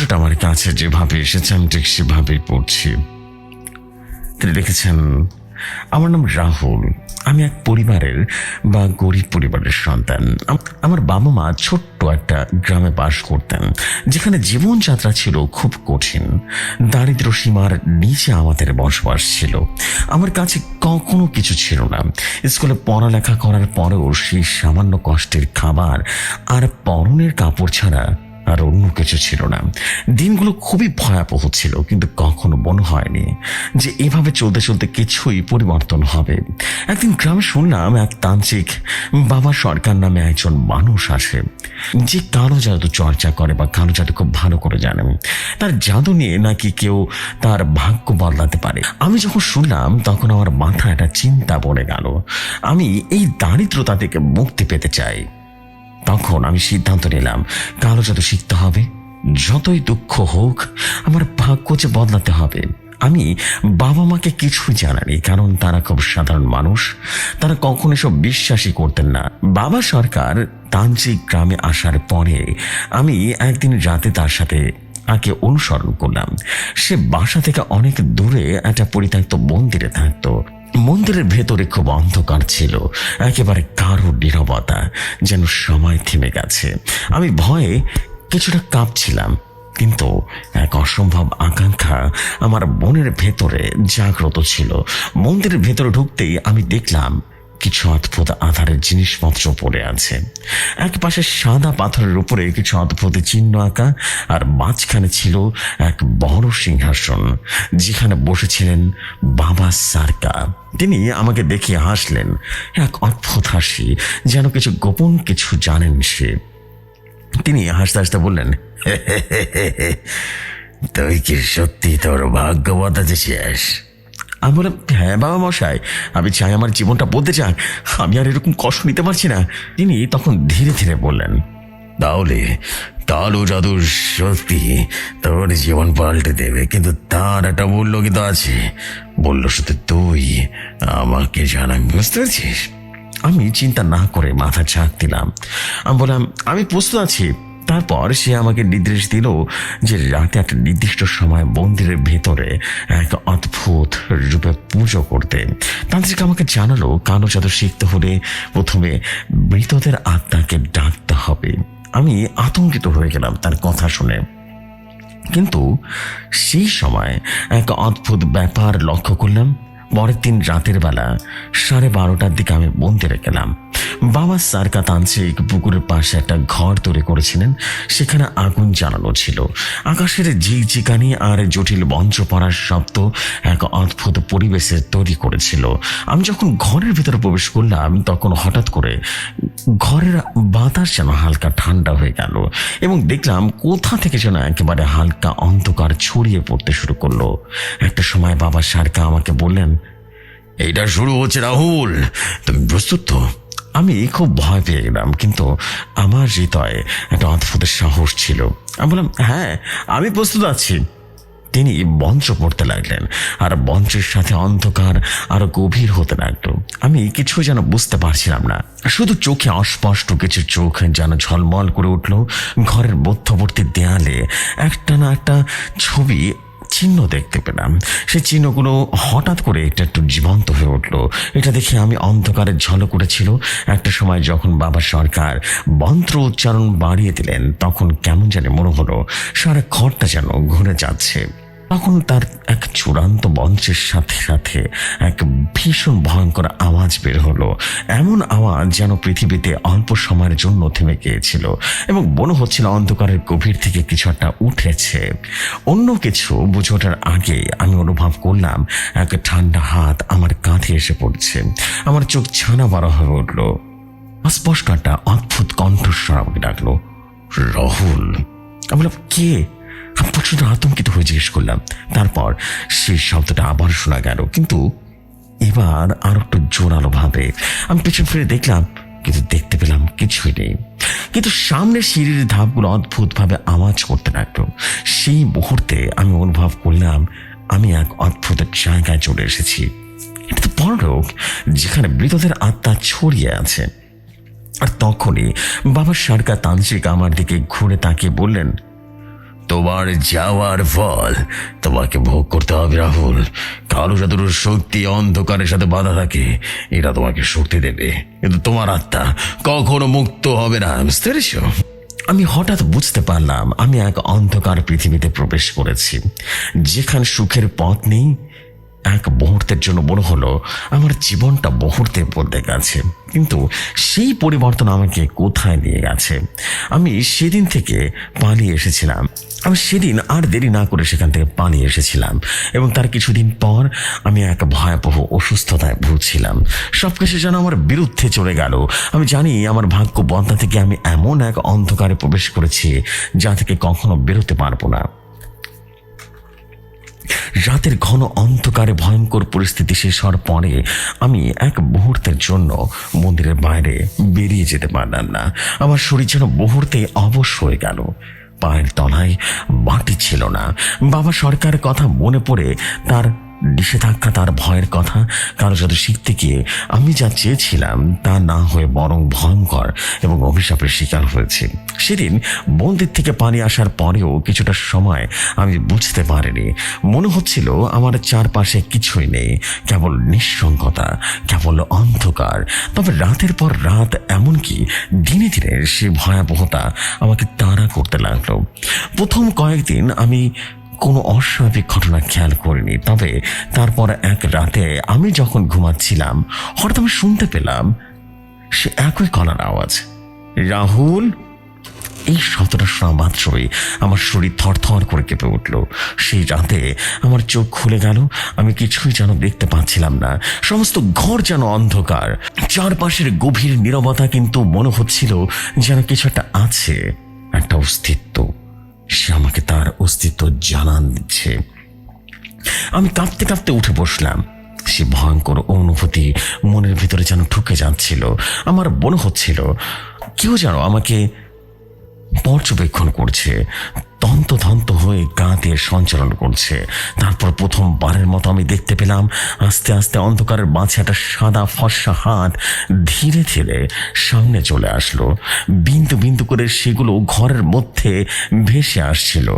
ফটোটা আমার কাছে যেভাবে এসেছে, আমি ঠিক সেভাবেই পড়ছি। তিনি লিখেছেন আমার নাম রাহুল। আমি এক পরিবারের বা গরিব পরিবারের সন্তান। আমার বাবা মা ছোট্ট একটা গ্রামে বাস করতেন, যেখানে জীবনযাত্রা ছিল খুব কঠিন। দারিদ্র সীমার নিচে আমাদের বসবাস ছিল। আমার কাছে কখনো কিছু ছিল না। স্কুলে পড়ালেখা করার পরেও সেই সামান্য কষ্টের খাবার আর পরনের কাপড় ছাড়া আর অন্য কিছু ছিল না। দিনগুলো খুবই ভয়াবহ ছিল, কিন্তু কখনো মনে হয়নি যে এভাবে চলতে চলতে কিছুই পরিবর্তন হবে। একদিন গ্রামে শুনলাম এক তান্ত্রিক, বাবা সরকার নামে একজন মানুষ আসে যে কালো জাদু চর্চা করে বা কালো জাদু খুব ভালো করে জানে। তার জাদু নিয়ে নাকি কেউ তার ভাগ্য বদলাতে পারে। আমি যখন শুনলাম, তখন আমার মাথায় একটা চিন্তা পড়ে গেল। আমি এই দারিদ্রতা থেকে মুক্তি পেতে চাই। তখন আমি সিদ্ধান্ত নিলাম, কালো জাদু শিখতে হবে, যতই দুঃখ হোক, আমার ভাগ্য যে বদলাতে হবে। আমি বাবা মাকে কিছুই জানানি, কারণ তারা খুব সাধারণ মানুষ। তারা কখনো এসব বিশ্বাসই করতেন না। বাবা সরকার তান্ত্রিক গ্রামে আসার পরে আমি একদিন রাতে তার সাথে তাকে অনুসরণ করলাম। সে বাসা থেকে অনেক দূরে একটা পরিত্যক্ত মন্দিরে থাকতো। মন্দিরের ভেতরে খুব অন্ধকার ছিল। একেবারে কারও নীরবতা যেন সময় থেমে গেছে। আমি ভয়ে কিছুটা কাঁপছিলাম, কিন্তু এক অসম্ভব আকাঙ্ক্ষা আমার মনের ভেতরে জাগ্রত ছিল। মন্দিরের ভেতরে ঢুকতেই আমি দেখলাম কিছু অদ্ভুত আধারের জিনিসপত্র পড়ে আছে এক পাশে সাদা পাথরের উপরে কিছু অদ্ভুত চিহ্ন আঁকা আর মাঝখানে ছিল এক বড় সিংহাসন যেখানে বসেছিলেন বাবা সারকা তিনি আমাকে দেখে হাসলেন এক অদ্ভুত হাসি যেন কিছু গোপন কিছু জানেন সে তিনি হাসতে হাসতে বললেন তুই কি সত্যি তোর ভাগ্য যে শেষ আমি বললাম হ্যাঁ বাবা মশাই, আমি চাই আমার জীবনটা বলতে চান আমি আর এরকম কষ্ট নিতে পারছি না। তিনি তখন ধীরে ধীরে বললেন, তাহলে তালু জাদুর সত্যি তোর জীবন পাল্টে দেবে, কিন্তু তার একটা মূল্য কিন্তু আছে? বলল, শুধু তুই আমাকে জানাবি, বুঝতে পারছিস? আমি চিন্তা না করে মাথা ঝাঁক দিলাম। আমি বললাম, আমি প্রস্তুত আছি তারপর সে আমাকে নির্দেশ দিল যে রাতে একটা নির্দিষ্ট সময় মন্দিরের ভেতরে এক অদ্ভুত রূপে পুজো করতে। তান্ত্রিক আমাকে জানালো, কালো জাদু শিখতে হলে প্রথমে মৃতদের আত্মাকে ডাকতে হবে। আমি আতঙ্কিত হয়ে গেলাম তার কথা শুনে। কিন্তু সেই সময় এক অদ্ভুত ব্যাপার লক্ষ্য করলাম। পরের দিন রাতের বেলা সাড়ে বারোটার দিকে আমি মন্দিরে গেলাম। বাবা সারকা তান্ত্রিক পুকুরের পাশে একটা ঘর তৈরি করেছিলেন, সেখানে আগুন জ্বালানো ছিল। আকাশের ঝিকঝিকানি আর জটিল মঞ্চ পড়ার শব্দ এক অদ্ভুত পরিবেশে তৈরি করেছিল। আমি যখন ঘরের ভিতরে প্রবেশ করলাম, তখন হঠাৎ করে ঘরের বাতাস যেন হালকা ঠান্ডা হয়ে গেল এবং দেখলাম কোথা থেকে যেন একেবারে হালকা অন্ধকার ছড়িয়ে পড়তে শুরু করল। একটা সময় বাবা সারকা আমাকে বললেন, এইটা শুরু হচ্ছে রাহুল, তুমি প্রস্তুত তো? আমি খুব ভয় পেয়ে গেলাম, কিন্তু আমার হৃদয়ে একটা অদ্ভুত সাহস ছিল। আমি বললাম হ্যাঁ আমি প্রস্তুত আছি। তিনি মঞ্চ পড়তে লাগলেন। আর মঞ্চের সাথে অন্ধকার আরও গভীর হতে লাগল। আমি কিছু যেন বুঝতে পারছিলাম না। শুধু চোখে অস্পষ্ট কিছু চোখ যেন ঝলমল করে উঠল ঘরের মধ্যবর্তী দেয়ালে। একটা না একটা ছবি চিহ্ন দেখতে পেলাম। সেই চিহ্নগুলো হঠাৎ করে এটা একটু জীবন্ত হয়ে উঠল। এটা দেখে আমি অন্ধকারের ঝলক উঠেছিল। একটা সময় যখন বাবা সরকার মন্ত্র উচ্চারণ বাড়িয়ে দিলেন, তখন কেমন জানি মনে হলো, সারা ঘরটা যেন ঘুরে যাচ্ছে। তখন তার এক চূড়ান্ত মঞ্চের সাথে সাথে এক ভীষণ ভয়ঙ্কর আওয়াজ বের হলো। এমন আওয়াজ যেন পৃথিবীতে অল্প সময়ের জন্য থেমে গিয়েছিল এবং মনে হচ্ছিল অন্ধকারের গভীর থেকে কিছু একটা উঠেছে। অন্য কিছু বুঝে ওঠার আগে আমি অনুভব করলাম, এক ঠান্ডা হাত আমার কাঁধে এসে পড়ছে। আমার চোখ ছানা বড় হয়ে উঠল। স্পষ্ট একটা অদ্ভুত কণ্ঠস্বর আমাকে ডাকলো, রাহুল। আমি বললাম, কে? আমি প্রচণ্ড আতঙ্কিত হয়ে জিজ্ঞেস করলাম। তারপর সেই শব্দটা আবার শোনা গেল। কিন্তু এবার আর একটু জোরালো ভাবে আমি পেছন ফিরে দেখলাম, কিন্তু দেখতে পেলাম কিছুই নেই। কিন্তু সামনের সিঁড়ির ধাপগুলো অদ্ভুতভাবে আওয়াজ করতে লাগল। সেই মুহূর্তে আমি অনুভব করলাম, আমি এক অদ্ভুত জায়গায় চলে এসেছি। এটা তো পরলোক যেখানে মৃতদের আত্মা ছড়িয়ে আছে। আর তখনই বাবা সরকার তান্ত্রিক আমার দিকে ঘুরে তাকিয়ে বললেন তোমার যাওয়ার ফল। তোমাকে ভোগ করতে হবে, রাহুল। কালো জাদুর শক্তি অন্ধকারের সাথে বাধা থাকে। এটা তোমাকে শক্তি দেবে। কিন্তু তোমার আত্মা কখনো মুক্ত হবে না। বুঝতে আমি হঠাৎ বুঝতে পারলাম, আমি এক অন্ধকার পৃথিবীতে প্রবেশ করেছি। যেখানে সুখের পথ নেই এক মুহূর্তের জন্য মনে হলো আমার জীবনটা মুহূর্তে বদলে গেছে। কিন্তু সেই পরিবর্তন আমাকে কোথায় নিয়ে গেছে? আমি সেদিন থেকে পালিয়ে এসেছিলাম। আমি সেদিন আর দেরি না করে সেখান থেকে পালিয়ে এসেছিলাম এবং তার কিছুদিন পর আমি এক ভয়াবহ অসুস্থতায় ভুগছিলাম। সব কিছু যেন আমার বিরুদ্ধে চলে গেল। আমি জানি আমার ভাগ্য বন্ধা থেকে আমি এমন এক অন্ধকারে প্রবেশ করেছি যা থেকে কখনো বেরোতে পারব না। রাতের ঘন অন্ধকারে ভয়ঙ্কর পরিস্থিতি শেষ হওয়ার পরে আমি এক মুহূর্তের জন্য মন্দিরের বাইরে বেরিয়ে যেতে পারলাম না। আমার শরীর যেন মুহূর্তে অবশ হয়ে গেল। পায়ের তলায় মাটি ছিল না। বাবা সরকারের কথা মনে পড়ে তার নিষেধাজ্ঞা তার ভয়ের কথা কারও যাতে শিখতে গিয়ে আমি যা চেয়েছিলাম তা না হয়ে বরং ভয়ঙ্কর এবং অভিশাপের শিকার হয়েছে। সেদিন মন্দির থেকে পানি আসার পরেও কিছুটা সময় আমি বুঝতে পারিনি। মনে হচ্ছিল আমার চারপাশে কিছুই নেই, কেবল নিঃসঙ্গতা, কেবল অন্ধকার। তবে রাতের পর রাত এমনকি দিনে দিনে সে ভয়াবহতা আমাকে তাড়া করতে লাগল। প্রথম কয়েকদিন আমি কোনো অস্বাভাবিক ঘটনা খেয়াল করিনি। তবে তারপর এক রাতে আমি যখন ঘুমাচ্ছিলাম, হঠাৎ আমি শুনতে পেলাম, সে একই কলার আওয়াজ। রাহুল! এই শব্দটা শোনা মাত্রই আমার শরীর থরথর করে কেঁপে উঠল। সেই রাতে আমার চোখ খুলে গেল, আমি কিছুই যেন দেখতে পাচ্ছিলাম না। সমস্ত ঘর যেন অন্ধকার। চারপাশের গভীর নীরবতা কিন্তু মনে হচ্ছিল যেন কিছু একটা আছে, একটা অস্তিত্ব। সে আমাকে তার জানান দিচ্ছে। আমি কাঁপতে কাঁপতে উঠে বসলাম। সে ভয়ঙ্কর অনুভূতি মনের ভিতরে যেন ঢুকে যাচ্ছিল। আমার মনে হচ্ছিল, কেউ যেন আমাকে পর্যবেক্ষণ করছে, তন্তধন্ত হয়ে গা দিয়ে সঞ্চালন করছে। তারপর প্রথমবারের মতো আমি দেখতে পেলাম, আস্তে আস্তে অন্ধকারের মাঝে একটা সাদা ফর্সা হাত ধীরে ধীরে সামনে চলে আসলো। বিন্দু বিন্দু করে সেগুলো ঘরের মধ্যে ভেসে আসছিল।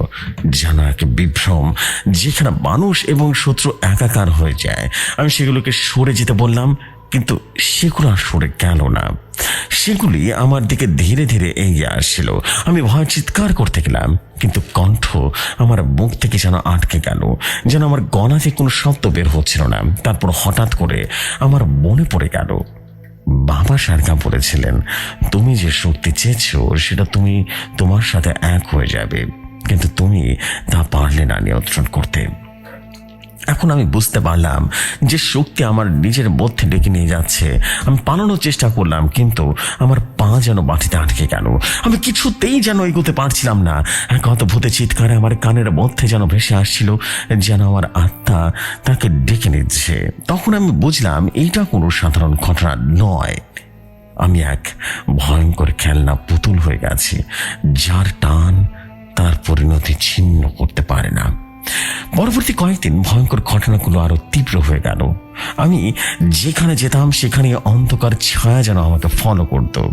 যেন এক বিভ্রম, যেখানে মানুষ এবং শত্রু একাকার হয়ে যায়। আমি সেগুলোকে সরে যেতে বললাম, কিন্তু সেগুলো আর সরে গেল না। সেগুলি আমার দিকে ধীরে ধীরে এগিয়ে আসছিল। আমি ভয় চিৎকার করতে গেলাম, কিন্তু কণ্ঠ আমার মুখ থেকে যেন আটকে গেল, যেন আমার গলাতে কোনো শব্দ বের হচ্ছিল না। তারপর হঠাৎ করে আমার মনে পড়ে গেল, বাবা সারকা বলেছিলেন তুমি যে শক্তি চেয়েছো, সেটা তুমি তোমার সাথে এক হয়ে যাবে, কিন্তু তুমি তা পারলে না নিয়ন্ত্রণ করতে। এখন আমি বুঝতে পারলাম যে শক্তি আমার নিজের মধ্যে ডেকে নিয়ে যাচ্ছে। আমি পালানোর চেষ্টা করলাম, কিন্তু আমার পা যেন মাটিতে আটকে গেল। আমি কিছুতেই যেন এগোতে পারছিলাম না। এক ভূতে চিৎকারে আমার কানের মধ্যে যেন ভেসে আসছিল যেন আমার আত্মা তাকে ডেকে নিচ্ছে। তখন আমি বুঝলাম, এইটা কোনো সাধারণ ঘটনা নয়। আমি এক ভয়ঙ্কর খেলনা পুতুল হয়ে গেছি, যার টান তার পরিণতি ছিন্ন করতে পারে না। পরবর্তী কয়েকদিন ভয়ঙ্কর ঘটনাগুলো আরও তীব্র হয়ে গেল। আমি যেখানে যেতাম, সেখানে অন্ধকার ছায়া যেন আমাকে ফলো করত।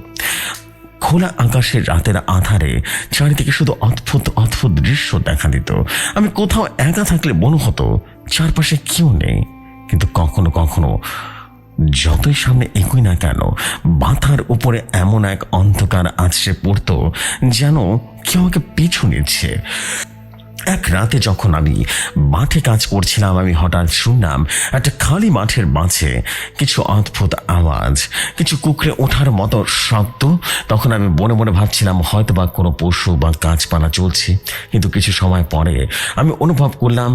খোলা আকাশের রাতের আধারে চারিদিকে শুধু অদ্ভুত অদ্ভুত দৃশ্য দেখা দিত। আমি কোথাও একা থাকলে মনে হতো, চারপাশে কেউ নেই। কিন্তু কখনো কখনো যতই সামনে এগোই না কেন মাথার উপরে এমন এক অন্ধকার আছড়ে পড়তো যেন কেউ আমাকে পিছু নিচ্ছে। এক রাতে যখন আমি মাঠে কাজ করছিলাম, আমি হঠাৎ শুনলাম একটা খালি মাঠের মাঝে কিছু অদ্ভুত আওয়াজ, কিছু কুকড়ে ওঠার মতো শব্দ। তখন আমি মনে মনে ভাবছিলাম হয়তো বা কোনো পশু বা গাছপালা চলছে। কিন্তু কিছু সময় পরে আমি অনুভব করলাম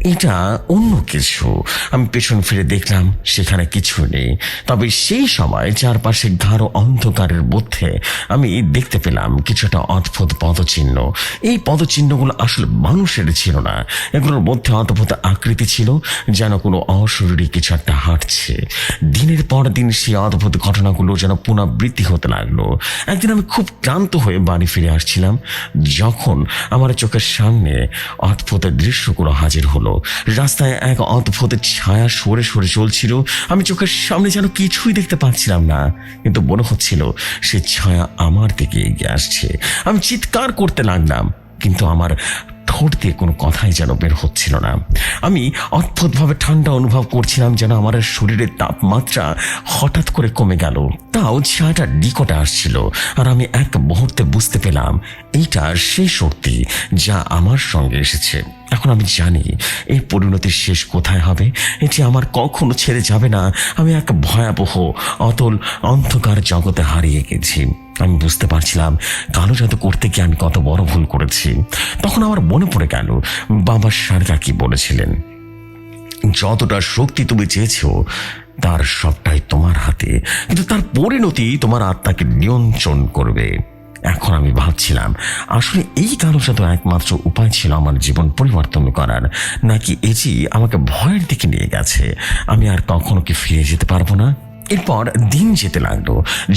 এটা অন্য কিছু। আমি পেছন ফিরে দেখলাম সেখানে কিছু নেই। তবে সেই সময় চারপাশে গাঢ় অন্ধকারের মধ্যে আমি দেখতে পেলাম কিছুটা অদ্ভুত পদচিহ্ন। এই পদচিহ্নগুলো আসলে মানুষের ছিল না। এগুলোর মধ্যে অদ্ভুত আকৃতি ছিল, যেন কোনো অশরীরী কিছু একটা হাঁটছে। দিনের পর দিন সেই অদ্ভুত ঘটনাগুলো যেন পুনরাবৃত্তি হতে লাগল। একদিন আমি খুব ক্লান্ত হয়ে বাড়ি ফিরে আসছিলাম, যখন আমার চোখের সামনে অদ্ভুত দৃশ্যগুলো হাজির হলো। রাস্তায় এক অদ্ভুত ছায়া সরে সরে চলছিল। আমি চোখের সামনে যেন কিছুই দেখতে পাচ্ছিলাম না। কিন্তু মনে হচ্ছিল সে ছায়া আমার দিকে এগিয়ে আসছে। আমি চিৎকার করতে লাগলাম, কিন্তু আমার ঠোঁট দিয়ে কোনো কথাই যেন বের হচ্ছিল না। আমি অদ্ভুতভাবে ঠান্ডা অনুভব করছিলাম যেন আমার শরীরের তাপমাত্রা হঠাৎ করে কমে গেল। তাও ছায়াটা নিকটে আসছিল আর আমি এক মুহূর্তে বুঝতে পেলাম এইটা সেই শক্তি যা আমার সঙ্গে এসেছে। এখন আমি জানি এই পরিণতির শেষ কোথায় হবে, এটি আমার কখনো ছেড়ে যাবে না। আমি এক ভয়াবহ, অতল অন্ধকার জগতে হারিয়ে গেছি। আমি বুঝতে পারছিলাম কালো জাদু করতে গিয়ে আমি কত বড় ভুল করেছি। তখন আমার মনে পড়ে গেল, বাবা সারদা কি বলেছিলেন? যতটা শক্তি তুমি চেয়েছো, তার সবটাই তোমার হাতে। কিন্তু তার পরিণতি তোমার আত্মাকে নিয়ন্ত্রণ করবে। এখন আমি ভাবছিলাম, আসলে এই কালো জাদু একমাত্র উপায় ছিল আমার জীবন পরিবর্তন করার। নাকি এটি আমাকে ভয়ের দিকে নিয়ে গেছে? আমি আর কখনো কি ফিরে যেতে পারব না? এরপর দিন যেতে লাগল।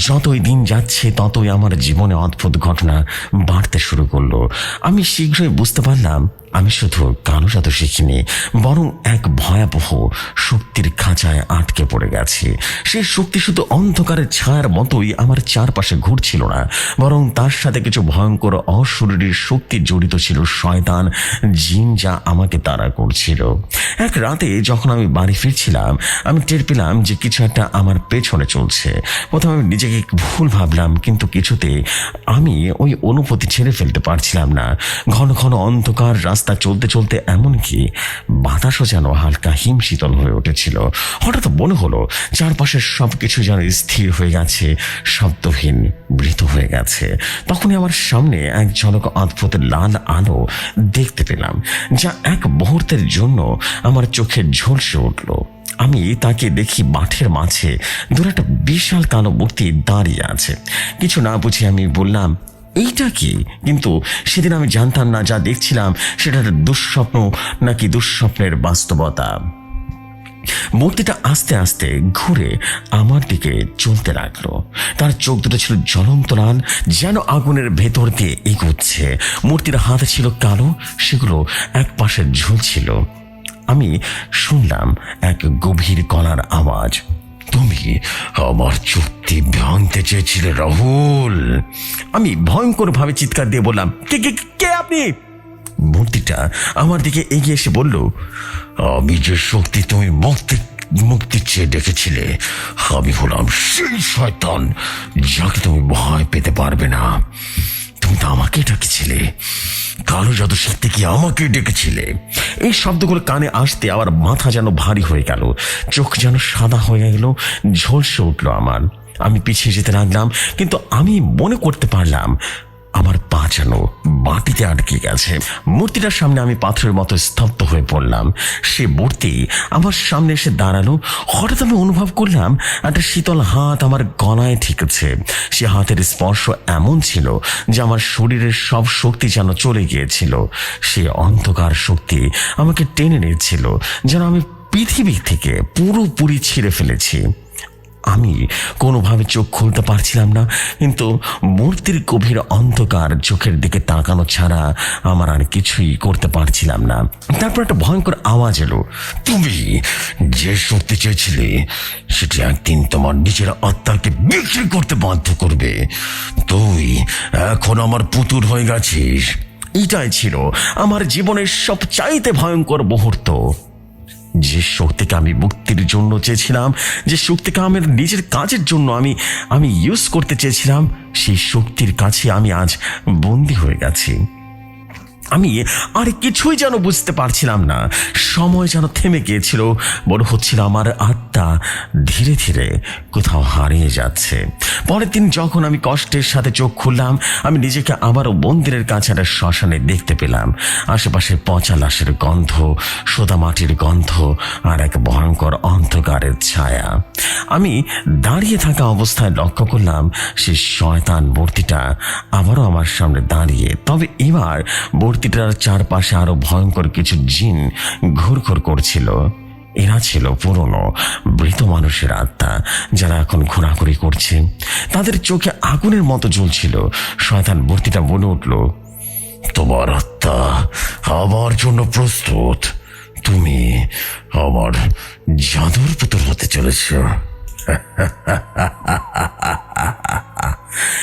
যতই দিন যাচ্ছে, ততই আমার জীবনে অদ্ভুত ঘটনা বাড়তে শুরু করল। আমি শীঘ্রই বুঝতে পারলাম, আমি শুধু জাদু শিখিনি, বরং এক ভয়াবহ শক্তির খাঁচায় আটকে পড়ে গেছি। সেই শক্তি শুধু অন্ধকারের ছায়ার মতোই আমার চারপাশে ঘুরছিল না, বরং তার সাথে কিছু ভয়ঙ্কর অশরীরীর শক্তি জড়িত ছিল শয়তান, জিন যা আমাকে তাড়া করছিল। এক রাতে যখন আমি বাড়ি ফিরছিলাম, আমি টের পেলাম যে কিছু একটা আমার পেছনে চলছে। প্রথমে আমি নিজেকে ভুল ভাবলাম, কিন্তু কিছুতে আমি ওই অনুভূতি ছেড়ে ফেলতে পারছিলাম না। ঘন ঘন অন্ধকার, রাস্তা চলতে চলতে এমনকি বাতাসও যেন হালকা হিমশীতল হয়ে উঠেছিল। হঠাৎ মনে হলো, চারপাশের সব কিছু যেন স্থির হয়ে গেছে, শব্দহীন মৃত হয়ে গেছে। তখনই আমার সামনে এক ঝলক অদ্ভুত লাল আলো দেখতে পেলাম, যা এক মুহূর্তের জন্য আমার চোখে ঝলসে উঠল। আমি তাকে দেখি মাঠের মাঝে দূরে একটা বিশাল কালো মূর্তি দাঁড়িয়ে আছে। কিছু না বুঝে আমি বললাম, এইটা কি? কিন্তু সেদিন আমি জানতাম না, যা দেখছিলাম সেটা দুঃস্বপ্ন নাকি দুঃস্বপ্নের বাস্তবতা। মূর্তিটা আস্তে আস্তে ঘুরে আমার দিকে চলতে লাগল। তার চোখ দুটো ছিল জ্বলন্ত লাল, যেন আগুনের ভেতর দিয়ে এগোচ্ছে। মূর্তির হাতে ছিল কালো, সেগুলো এক পাশে ঝুলছিল। আমি শুনলাম এক গভীর গলার আওয়াজ। তুমি আমার চুক্তি ভাঙতে চেয়েছিলে, রাহুল। আমি ভয়ঙ্কর ভাবে চিৎকার দিয়ে বললাম, কে কে কে আপনি? মূর্তিটা আমার দিকে এগিয়ে এসে বলল, আমি যে শক্তি তুমি মুক্তি মুক্তি চেয়ে ডেকেছিলে, আমি হলাম সেই শয়তান, যাকে তুমি ভয় পেতে পারবে না। তুমি তো আমাকে ডেকেছিলে। কালো জাদু শিখতে কি আমাকে ডেকেছিলে? এই শব্দগুলো কানে আসতে আমার মাথা যেন ভারী হয়ে গেল। চোখ যেন সাদা হয়ে গেল ঝলসে উঠল আমার। আমি পিছিয়ে যেতে লাগলাম, কিন্তু আমি মনে করতে পারলাম আমার পা যেন মাটিতে আটকে গেছে। মূর্তিটার সামনে আমি পাথরের মতো স্তব্ধ হয়ে পড়লাম। সে মূর্তি আমার সামনে এসে দাঁড়াল। হঠাৎ আমি অনুভব করলাম, একটা শীতল হাত আমার গলায় ঠিকেছে। সে হাতের স্পর্শ এমন ছিল যে আমার শরীরের সব শক্তি যেন চলে গিয়েছিল। সে অন্ধকার শক্তি আমাকে টেনে নিচ্ছিল যেন আমি পৃথিবী থেকে পুরোপুরি ছিঁড়ে ফেলেছি। আমি কোনোভাবে চোখ খুলতে পারছিলাম না, কিন্তু মূর্তির গভীর অন্ধকার চোখের দিকে তাকানো ছাড়া আমার আর কিছুই করতে পারছিলাম না। তারপর একটা ভয়ঙ্কর আওয়াজ এলো। তুমি যে শক্তি চেয়েছিলে, সেটি একদিন তোমার নিজের আত্মাকে বিক্রি করতে বাধ্য করবে। তুই এখন আমার পুতুল হয়ে গেছিস। এটাই ছিল আমার জীবনের সব চাইতে ভয়ঙ্কর মুহূর্ত। যে শক্তিকে আমি মুক্তির জন্য চেয়েছিলাম, যে শক্তিকে আমার নিজের কাজের জন্য আমি আমি ইউজ করতে চেয়েছিলাম, সেই শক্তির কাছে আমি আজ বন্দী হয়ে গেছি। আমি আর কিছুই যেন বুঝতে পারছিলাম না। সময় যেন থেমে গিয়েছিল। মনে হচ্ছিল আমার আত্মা ধীরে ধীরে কোথাও হারিয়ে যাচ্ছে। পরের দিন যখন আমি কষ্টের সাথে চোখ খুললাম, আমি নিজেকে আবারও মন্দিরের কাছে একটা শ্মশানে দেখতে পেলাম। আশেপাশে পচা লাশের গন্ধ, সোদা মাটির গন্ধ আর এক ভয়ঙ্কর অন্ধকারের ছায়া। আমি দাঁড়িয়ে থাকা অবস্থায় লক্ষ্য করলাম সে শয়তান মূর্তিটা আবারও আমার সামনে দাঁড়িয়ে। তবে এবার মূর্তিটার চারপাশে আরও ভয়ঙ্কর কিছু জিন ঘুরঘুর করছিল। এরা ছিল পুরনো, মৃত মানুষের আত্মা যারা এখন ঘোরাঘুরি করছে। তাদের চোখে আগুনের মতো জ্বলছিল। শয়তান মূর্তিটা বলে উঠল, তোমার আত্মা আমার জন্য প্রস্তুত। তুমি আমার জাদুর পুতুল হতে চলেছ।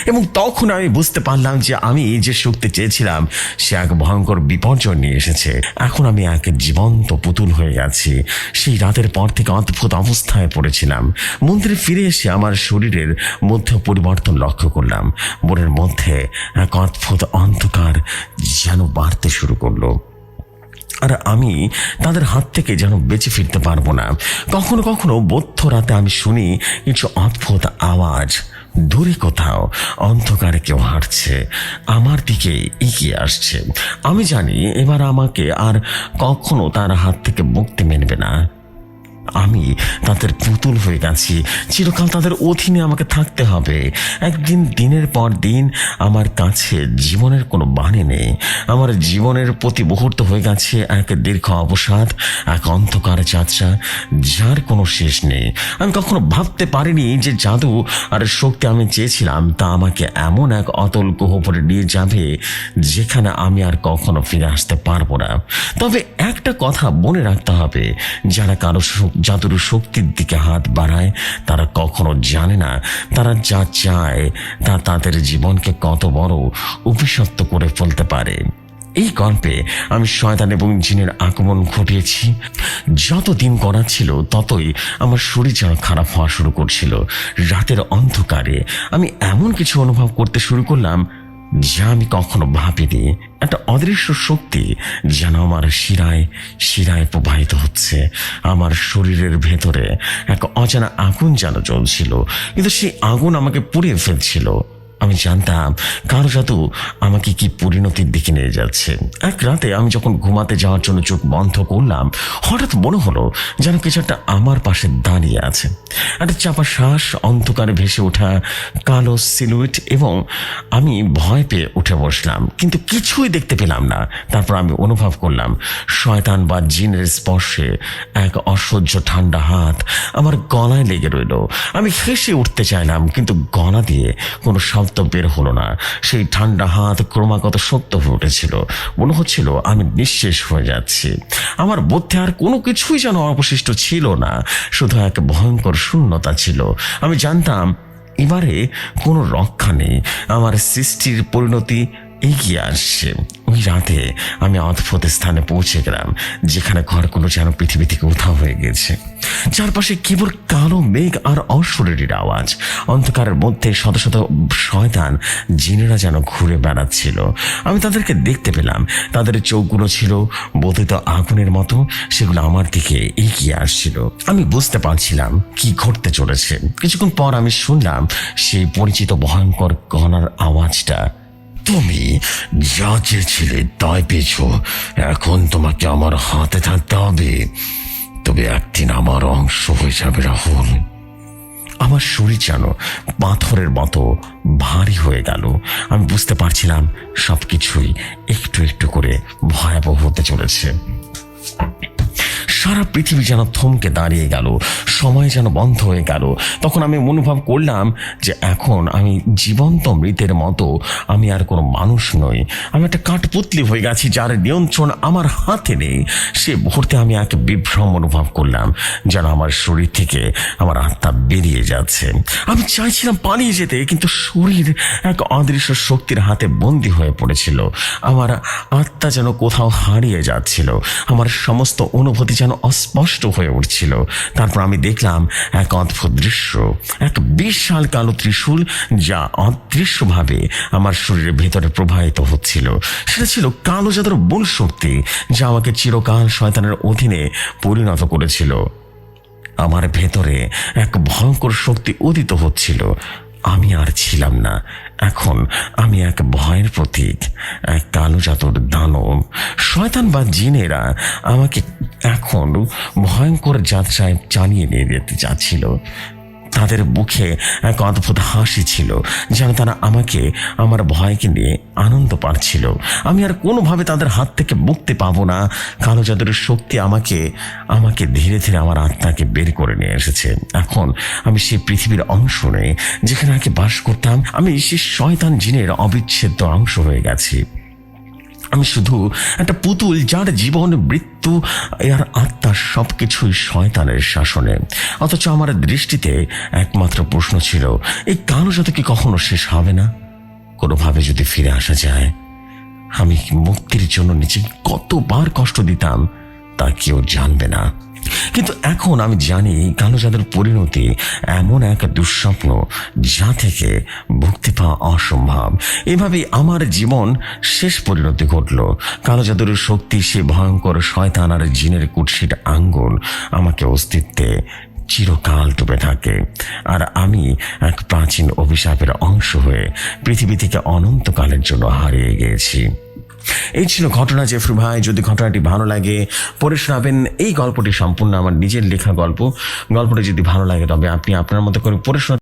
এবং তখন আমি বুঝতে পারলাম যে আমি যে শক্তি চেয়েছিলাম, সে এক ভয়ঙ্কর বিপর্যয় নিয়ে এসেছে। এখন আমি এক জীবন্ত পুতুল হয়ে গেছি। সেই রাতের পর থেকে অদ্ভুত অবস্থায় পড়েছিলাম। মন্দিরে ফিরে এসে আমার শরীরের মধ্যে পরিবর্তন লক্ষ্য করলাম। মনের মধ্যে এক অদ্ভুত অন্ধকার যেন বাড়তে শুরু করল। আর আমি তাদের হাত থেকে যেন বেঁচে ফিরতে পারব না। কখনো কখনো বৌদ্ধ রাতে আমি শুনি কিছু অদ্ভুত আওয়াজ। দূরে কোথাও, অন্ধকারে কেউ হাঁটছে, আমার দিকে এগিয়ে আসছে। আমি জানি এবার আমাকে আর কখনো তার হাত থেকে মুক্তি মেনবে না। আমি তাদের পুতুল হয়ে গেছি। চিরকাল তাদের অধীনে আমাকে থাকতে হবে। একদিন, দিনের পর দিন আমার কাছে জীবনের কোনো বাণী নেই। আমার জীবনের প্রতি মুহূর্ত হয়ে গেছে এক দীর্ঘ অবসাদ, এক অন্ধকার যাত্রা, যার কোনো শেষ নেই। আমি কখনো ভাবতে পারিনি যে জাদু আর শক্তি আমি চেয়েছিলাম, তা আমাকে এমন এক অতল গহ্বরে নিয়ে যাবে যেখানে আমি আর কখনো ফিরে আসতে পারব না। তবে একটা কথা মনে রাখতে হবে, যারা কারও জাদুর শক্তির দিকে হাত বাড়ায়, তারা কখনো জানে না, তারা যা চায় তা তাদের জীবনকে কত বড় অভিশপ্ত করে ফেলতে পারে। এই গল্পে আমি শয়তান এবং জিনের আগমন ঘটিয়েছি। যত দিন করা ছিল, ততই আমার শরীর যেন খারাপ হওয়া শুরু করছিল। রাতের অন্ধকারে আমি এমন কিছু অনুভব করতে শুরু করলাম যা আমি কখনো ভাবিনি, একটা অদৃশ্য শক্তি যেন আমার শিরায় শিরায় প্রবাহিত হচ্ছে। আমার শরীরের ভেতরে এক অজানা আগুন যেন জ্বলছিল, কিন্তু সেই আগুন আমাকে পুড়িয়ে ফেলছিল। আমি জানতাম কারও জাদু আমাকে কি পরিণতির দিকে নিয়ে যাচ্ছে। এক রাতে আমি যখন ঘুমাতে যাওয়ার জন্য চোখ বন্ধ করলাম, হঠাৎ মনে হলো যেন কিছু একটা আমার পাশে দাঁড়িয়ে আছে। একটা চাপা শ্বাস, অন্ধকারে ভেসে ওঠা কালো সিলুইট এবং আমি ভয় পেয়ে উঠে বসলাম। কিন্তু কিছুই দেখতে পেলাম না। তারপর আমি অনুভব করলাম, শয়তান বা জিনের স্পর্শে এক অসহ্য ঠান্ডা হাত আমার গলায় লেগে রইল। আমি হেসে উঠতে চাইলাম, কিন্তু গলা দিয়ে কোনো শব্দ বের হলো না। সেই ঠান্ডা হাত ক্রমাগত শক্ত হয়ে উঠেছিল। মনে হচ্ছিল, আমি নিঃশেষ হয়ে যাচ্ছি। আমার মধ্যে আর কোনো কিছুই যেন অবশিষ্ট ছিল না। শুধু এক ভয়ঙ্কর শূন্যতা ছিল। আমি জানতাম, এবারে কোনো রক্ষা নেই। আমার সৃষ্টির পরিণতি এগিয়ে আসছে। ওই রাতে আমি অদ্ভুত স্থানে পৌঁছে গেলাম, যেখানে ঘরগুলো যেন পৃথিবী থেকে উধাও হয়ে গেছে। চারপাশে কেবল কালো মেঘ আর অশরীরীর আওয়াজ। অন্ধকারের মধ্যে শত শত শয়তান, জিনেরা যেন ঘুরে বেড়াচ্ছিল। আমি তাদেরকে দেখতে পেলাম। তাদের চোখগুলো ছিল বোধিত আগুনের মতো, সেগুলো আমার দিকে এগিয়ে আসছিল। আমি বুঝতে পারছিলাম কি ঘটতে চলেছে। কিছুক্ষণ পর আমি শুনলাম সেই পরিচিত ভয়ঙ্কর গলার আওয়াজটা। তুমি যা চেয়েছিলে তাই পেয়েছ। এখন তোমাকে আমার হাতে থাকতে হবে। তবে একদিন আমার অংশ হয়ে যাবে রাহুল। আমার শরীর যেন পাথরের মতো ভারী হয়ে গেল। আমি বুঝতে পারছিলাম সবকিছুই একটু একটু করে ভয়াবহ হতে চলেছে। সারা পৃথিবী যেন থমকে দাঁড়িয়ে গেল, সময় যেন বন্ধ হয়ে গেল। তখন আমি অনুভব করলাম যে এখন আমি জীবন্ত মৃতের মতো, আমি আর কোনো মানুষ নই। আমি একটা কাঠপুতলি হয়ে গেছি যার নিয়ন্ত্রণ আমার হাতে নেই। সে মুহূর্তে আমি এক বিভ্রম অনুভব করলাম, যেন আমার শরীর থেকে আমার আত্মা বেরিয়ে যাচ্ছে। আমি চাইছিলাম পালিয়ে যেতে, কিন্তু শরীর এক অদৃশ্য শক্তির হাতে বন্দী হয়ে পড়েছিল। আমার আত্মা যেন কোথাও হারিয়ে যাচ্ছিল। আমার সমস্ত অনুভূতি যেন অস্পষ্ট হয়ে উঠছিল। তারপর আমি দেখলাম এক অদ্ভুত দৃশ্য, এক বিশাল কালো ত্রিশূল যা অদৃশ্যভাবে আমার শরীরের ভেতরে প্রবাহিত হচ্ছিল। সেটা ছিল কালো জাতের মূল শক্তি, যা আমাকে চিরকাল শয়তানের অধীনে পরিণত করেছিল। আমার ভেতরে এক ভয়ঙ্কর শক্তি উদিত হচ্ছিল। আমি আর ছিলাম না। এখন আমি এক ভয়ের প্রতীক, এক কালো জাতর দানব। শয়তান বা জিনেরা আমাকে এখন ভয়ঙ্কর যাত্রায় চালিয়ে নিয়ে যেতে চাচ্ছিল। তাদের মুখে এক অদ্ভুত হাসি ছিল, যেন তারা আমাকে, আমার ভয়কে নিয়ে আনন্দ পাচ্ছিল। আমি আর কোনোভাবে তাদের হাত থেকে মুক্তি পাবো না। কালো জাদুর শক্তি আমাকে আমাকে ধীরে ধীরে আমার আত্মাকে বের করে নিয়ে এসেছে। এখন আমি সেই পৃথিবীর অংশ নেই, যেখানে আগে বাস করতাম। আমি সেই শয়তান জিনের অবিচ্ছেদ্য অংশ হয়ে গেছি। আমি শুধু একটা পুতুল যার জীবন, মৃত্যু আর আত্মার আত্মা সবকিছুই শয়তানের শাসনে। অথচ আমার দৃষ্টিতে একমাত্র প্রশ্ন ছিল, এই কালো যাতে কি কখনো শেষ হবে না? কোনোভাবে যদি ফিরে আসা যায়, আমি মুক্তির জন্য নিজে কতবার কষ্ট দিতাম তা কেউ জানবে না। কিন্তু এখন আমি জানি কালো জাদুর পরিণতি এমন এক দুঃস্বপ্ন যা থেকে মুক্তি পাওয়া অসম্ভব। এভাবেই আমার জীবন শেষ পরিণতি ঘটল। কালো জাদুর শক্তি, সে ভয়ঙ্কর শয়তান আর জিনের কুৎসিত আঙ্গুল আমাকে অস্তিত্বে চিরকাল ডুবে থাকে। আর আমি এক প্রাচীন অভিশাপের অংশ হয়ে পৃথিবী থেকে অনন্তকালের জন্য হারিয়ে গিয়েছি। এই ছিল ঘটনা, জেফরু ভাই। যদি ঘটনাটি ভালো লাগে, পড়ে শোনাবেন এই গল্পটি সম্পূর্ণ আমার নিজের লেখা গল্প। গল্পটি যদি ভালো লাগে, তবে আপনি আপনার মতো করে পড়ে শোনাতে